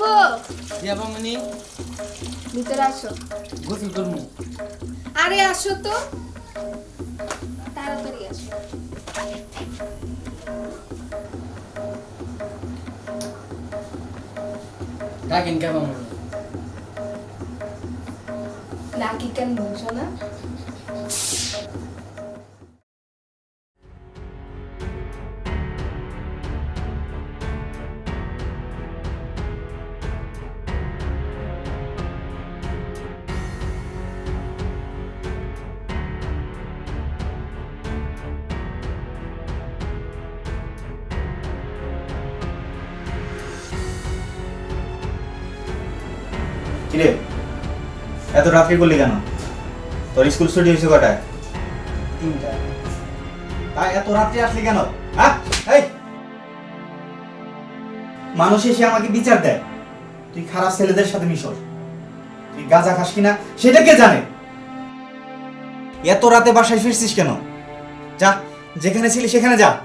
শুভ দিয়াবামনি ভিতরে আসো। গোসল আরে আসো তো। তাড়াতাড়ি আসো। ডাকেন কেবামনি লাকি কেন বলছো না? কিরে? এত রাত্রি করলি কেন? তোর স্কুল ছুটি হয়েছে কটায়? তিনটা। তাই এত রাত্রি আসলি কেন? হ্যাঁ? এই! মানুষ এসে আমাকে বিচার দেয়। তুই খারাপ ছেলেদের সাথে মিশর তুই গাঁজা খাস কিনা সেটা কে জানে? এত রাতে বাসায় ফিরছিস কেন? যা যেখানে ছিলি সেখানে যা।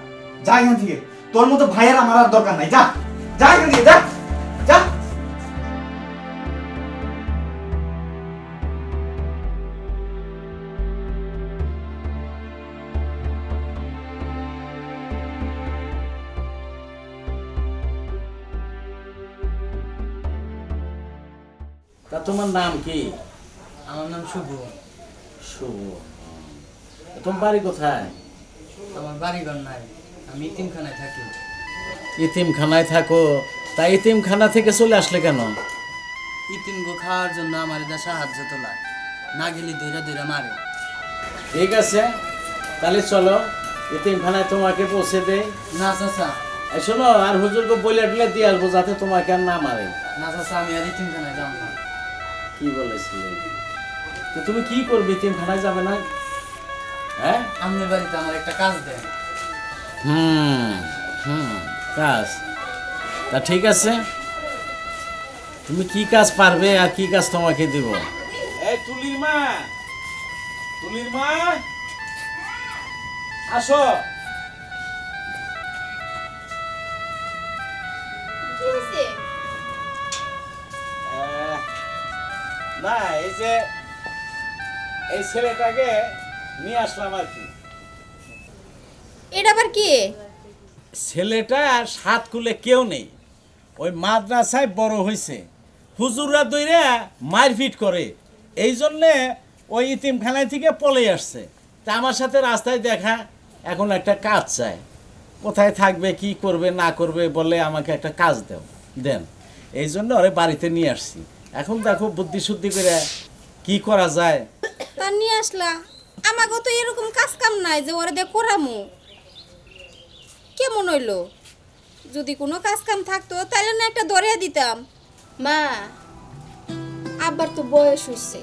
যা এখান থেকে। তোর মতো ভাইয়ের আমার আর দরকার নাই। যা যা এখান থেকে যা যা। তা তোমার নাম কি? আমার নাম শুভ। শুভ তোমার বাড়ি কোথায়? আমার বাড়িঘর নাই আমি ইতিমখানায় থাকি। ইতিমখানায় থাকো। তা ইতিমখানা থেকে চলে আসলে কেন? ইতিমগো খাওয়ার জন্য আমার এটা সাহায্য তোলা না গেলে ধৈরা ধৈরা মারে। ঠিক আছে তাহলে চলো ইতিমখানায় তোমাকে পৌঁছে দেই। না চাচা। শোনো আর হুজুরকে বলে টলে দিয়ে আসব যাতে তোমাকে আর না মারে। না চাচা আমি আর ইতিমখানায় যাব কি বলেছিলে তো তুমি কি করবে? ইতিমখানায় যাবে না? হ্যাঁ? আমনের বাড়িতে আমার একটা কাজ দেন। হুম হুম কাজ। তা ঠিক আছে। তুমি কি কাজ পারবে আর কি কাজ তোমাকে দিব? এই তুলির মা! তুলির মা! আসো। কি হয়েছে না এই যে এই ছেলেটাকে নিয়ে আসলাম আর কি। এটা আবার কি? ছেলেটা সাত কুলে কেউ নেই। ওই মাদ্রাসায় বড় হয়েছে হুজুররা দইরা মারপিট করে। এই জন্যে ওই ইতিমখানায় থেকে পলে আসছে। তা আমার সাথে রাস্তায় দেখা এখন একটা কাজ চায় কোথায় থাকবে কি করবে না করবে বলে আমাকে একটা কাজ দেও দেন। এই জন্য ওরে বাড়িতে নিয়ে আসছি। এখন দেখো বুদ্ধি শুদ্ধি করে কি করা যায়। তা নিয়ে আসলা। আমাকেও তো এরকম কাজ কাম নাই যে ওরা দিয়ে করামু। কেমন হইল? যদি কোনো কাজ কাম থাকতো তাহলে না একটা ধরিয়া দিতাম। মা, আব্বার তো বয়স হইছে।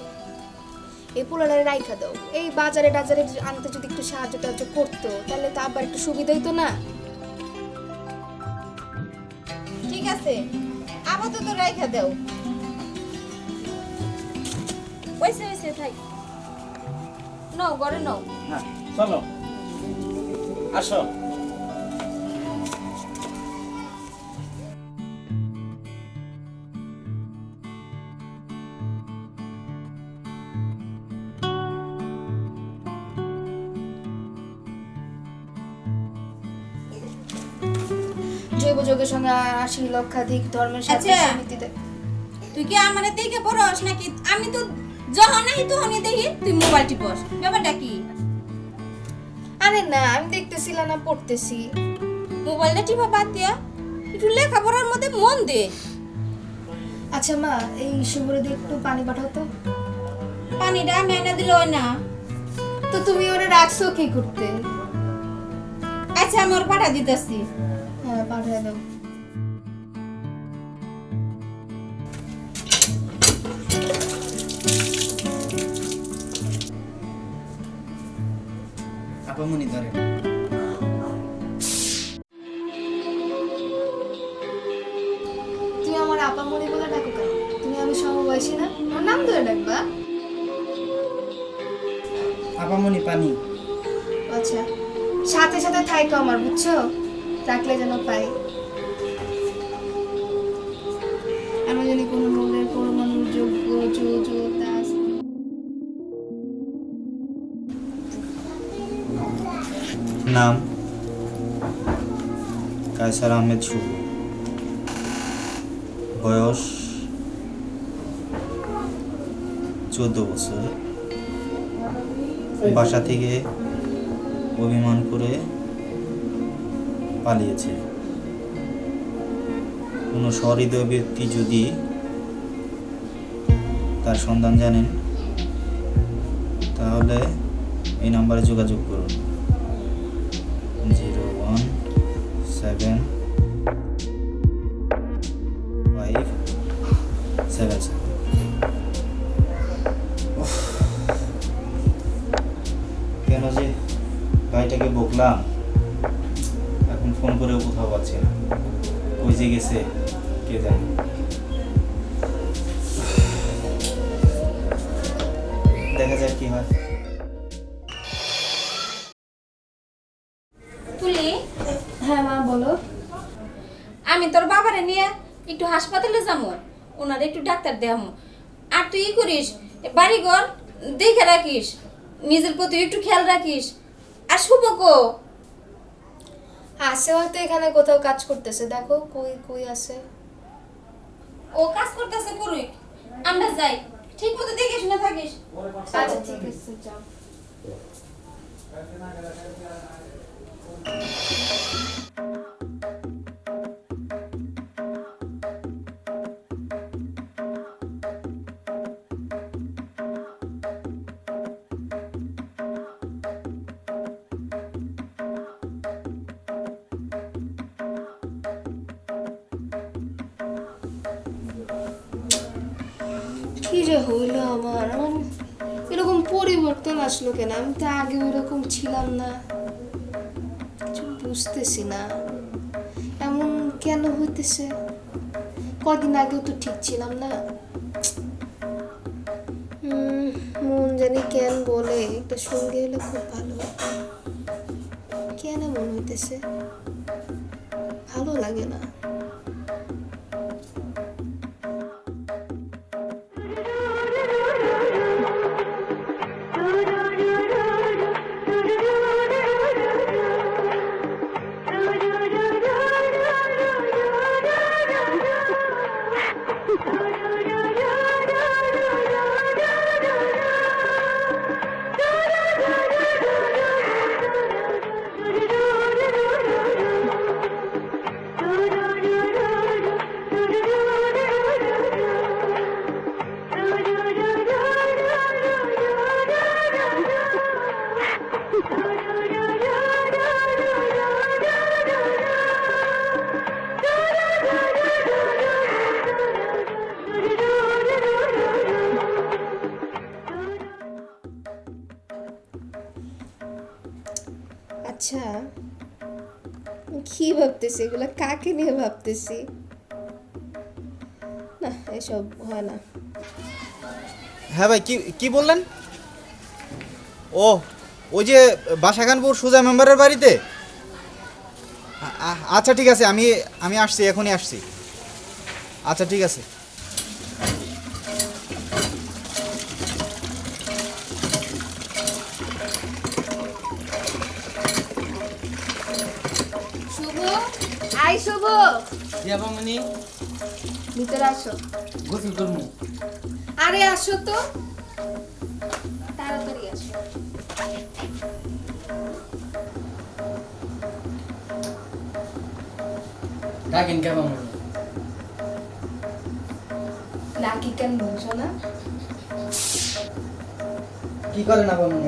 এই পোলারে রাইখা দাও। এই বাজারে টাজারে আনতে যদি একটু সাহায্য টাহায্য করতো তাহলে তো আব্বার একটু সুবিধা হইতো না। ঠিক আছে? আপাতত রাইখা দাও। ওইসে ওইসে থাক নাও ঘরে নাও। হ্যাঁ চলো। আসো। জৈব যোগের সঙ্গে আশি লক্ষাধিক ধর্মের সাথে আচ্ছা। তুই কি আমার দেখে পড়স নাকি? আমি তো যখন তখনই দেখি তুই মোবাইল টিপস ব্যাপারটা কি? আরে না আমি দেখতেছিলাম না পড়তেছি। মোবাইলটা টিপা বাদ দিয়া একটু লেখাপড়ার মধ্যে মন দে। আচ্ছা মা এই শুভরে দিয়ে একটু পানি পাঠাও তো। পানিটা আমি এনে দিল না। তো তুমি ওরে রাখছো কি করতে? আচ্ছা আমি ওর পাঠা দিতেছি। হ্যাঁ পাঠায় দাও। আপামনি ধরে আমার আপা মনে বলে ডাকো কেন? তুমি আমি সমবয়সী না? আমার নাম ধরে ডাকবা। আপামনি পানি। আচ্ছা সাথে সাথে থাইকো আমার বুঝছ? রাখলে যেন পাই। আমার জানি কোনো মৌলের পরমাণুর যোগ্য যোগ্যতা নাম কায়সার আহমেদ শুভ। বয়স চোদ্দ বছর। বাসা থেকে অভিমান করে পালিয়েছে। কোনো সহৃদয় ব্যক্তি যদি তার সন্ধান জানেন, তাহলে এই নাম্বারে যোগাযোগ করুন। Zero one seven five seven seven কেন যে ভাইটাকে বকলাম? এখন ফোন করেও কোথাও পাচ্ছি না। ওই যে গেছে, কে জানে। দেখা যাক কি হয়। আমি তোর বাবারে নিয়ে একটু হাসপাতালে যাব ওনার একটু ডাক্তার দেখামো। আর তুই ই করিস বাড়িঘর দেখে রাখিস নিজের প্রতি একটু খেয়াল রাখিস। আর শুভ কো। আছে হয়তো এখানে কোথাও কাজ করতেছে দেখো কই কই আছে। ও কাজ করতেছে করুক আমরা যাই। ঠিক মতো দেখে শুনে থাকিস। আচ্ছা ঠিক আছে যাও। কি যে হইল আমার? এরকম পরিবর্তন আসলো কেন? আমি তো আগে ওরকম ছিলাম না। বুঝতেছি না। এমন কেন হইতেছে? কদিন আগেও তো ঠিক ছিলাম না। মন জানি কেন বলে একটা সঙ্গে হলে খুব ভালো। কেন মন হইতেছে? ভালো লাগে না। ভাবতেছি, এগুলো কাকে নিয়ে ভাবতেছি? না, এসব হয় না। হ্যাঁ ভাই, কি কি বললেন? ও, ওই যে বাসাখানপুর সুজা মেম্বারের বাড়িতে? আচ্ছা ঠিক আছে, আমি আমি আসছি, এখনই আসছি। আচ্ছা ঠিক আছে শুভ ভিতরে আসো। গোসল করব। আরে আসো তো। তাড়াতাড়ি আসো। ডাকেন কেমন লাকি কেন বলছো না? কি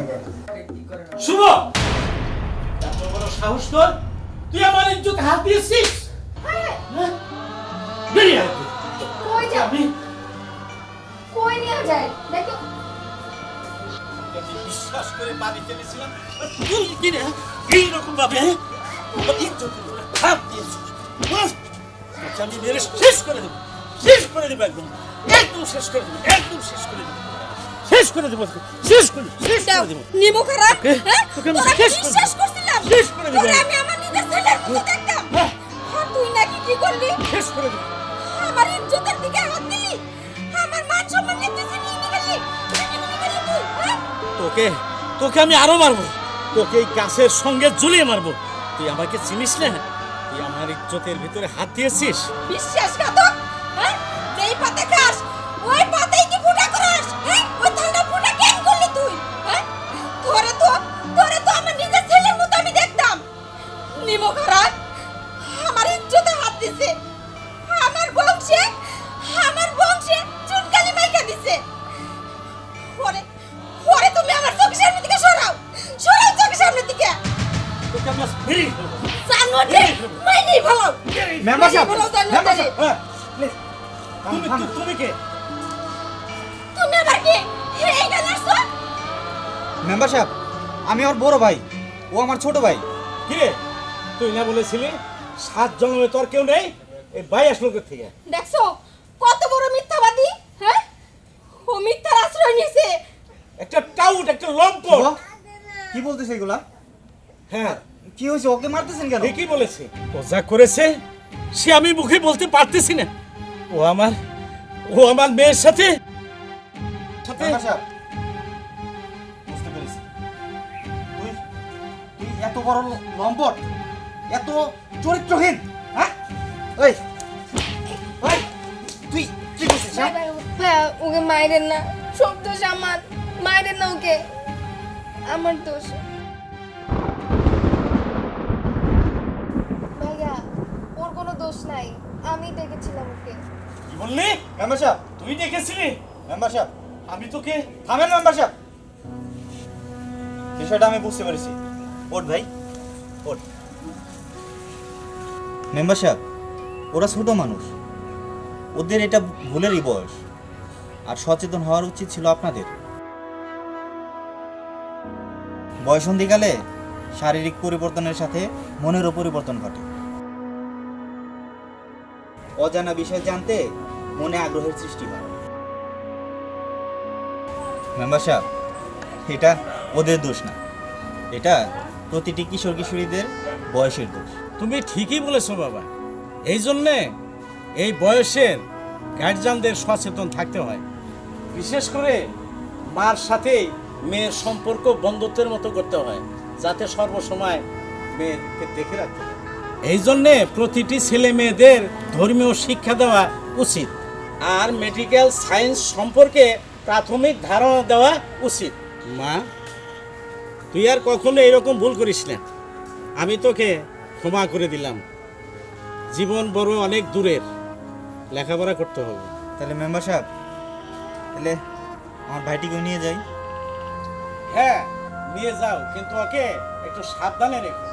এটা শুভ! সাহস তোর? তুই আমার ইজ্জত হাত দিয়েছিস? বেরিয়ে আয় কই যাও কই নিয়ে যায় দেখো বিশ্বাস করে বাড়ি ফেলেছিলাম তুই কি রে এইরকম ভাবে হ্যাঁ? আমার ইজ্জতের উপরে হাত দিয়েছিস হ্যাঁ? তোকে আমি মেরে শেষ করে দেবো শেষ করে দেবো একদম একদম শেষ করে দেবো একদম শেষ করে দেবো শেষ করে দেবো শেষ করে শেষ করে দেবো নিমো খারাপ তোকে- হ্যাঁ আমি শেষ করে। করছিলাম শেষ করে দেবো আমি। আমি আমার নিজের ছেলের দেখতাম হ্যাঁ। তুই নাকি কি করলি শেষ করে দেবো আমার ইজ্জতের দিকে হাত দিলি? আমার মান সম্মান নিয়ে তুই ছিনিয়ে গেলি? ছিনিয়ে নিয়ে গেলি তুই হ্যাঁ? তোকে তোকে আমি আরও মারবো। তোকে এই গাছের সঙ্গে ঝুলিয়ে মারবো। তুই আমাকে চিনিস না? তুই আমার ইজ্জতের ভিতরে হাত দিয়েছিস? বিশ্বাসঘাতক হ্যাঁ, তুমি কে তুমি আবার কি? এইখানে আসছো? মেম্বার সাহেব আমি ওর বড় ভাই। ও আমার ছোট ভাই। কি রে? তুই না বলেছিলি সাত জন্মে তোর কেউ নেই? এই ভাই আসলো কোথা থেকে? দেখছ? কত বড় মিথ্যাবাদী হ্যাঁ? ও মিথ্যার আশ্রয় নিয়েছে। একটা টাউট একটা লম্পট। কি বলতেছে এগুলা? হ্যাঁ। কি হয়েছে? ওকে মারতেছেন কেন? ঠিকই বলেছে? ও যা করেছে সে আমি মুখে বলতে পারতেছি না। ও আমার ও আমার মেয়ের সাথে? সাথে? বুঝতে পেরেছি। তুই তুই এত বড় লম্পট এত চরিত্রহীন হ্যাঁ? ওই ওই তুই কি করছিস হ্যাঁ? ভাইয়া ওকে মায়ের না সব দোষ আমার মায়ের না ওকে আমার দোষ। ভাইয়া ওর কোনো দোষ নাই আমি দেখেছিলাম ওকে। কি বললি? মেম্বার সাহেব তুই দেখেছিলি মেম্বার সাহেব আমি তোকে থামেন মেম্বার সাহেব বিষয়টা আমি বুঝতে পেরেছি। ওঠ ভাই, ওঠ। মেম্বার সাহেব ওরা ছোট মানুষ। ওদের এটা ভুলেরই বয়স। আর সচেতন হওয়ার উচিত ছিল আপনাদের। বয়সন্ধিকালে শারীরিক পরিবর্তনের সাথে মনেরও পরিবর্তন ঘটে। অজানা বিষয় জানতে মনে আগ্রহের সৃষ্টি হয়। মেম্বার সাহেব, এটা ওদের দোষ না। এটা প্রতিটি কিশোর কিশোরীদের বয়সের দোষ। তুমি ঠিকই বলেছ বাবা। এই জন্যে এই বয়সের গার্জিয়ানদের সচেতন থাকতে হয়। বিশেষ করে মার সাথে মেয়ের সম্পর্ক বন্ধুত্বের মতো করতে হয়, যাতে সর্বসময় মেয়েকে দেখে রাখতে হয়। এই জন্যে প্রতিটি ছেলে মেয়েদের ধর্মীয় শিক্ষা দেওয়া উচিত। আর মেডিকেল সায়েন্স সম্পর্কে প্রাথমিক ধারণা দেওয়া উচিত। মা তুই আর কখনো এরকম ভুল করিস না। আমি তোকে ক্ষমা করে দিলাম। জীবন বড় অনেক দূরের। লেখাপড়া করতে হবে। তাহলে মেম্বার সাহেব তাহলে আমার ভাইটিকেও নিয়ে যাই। হ্যাঁ নিয়ে যাও। কিন্তু ওকে একটু সাবধানে রেখো।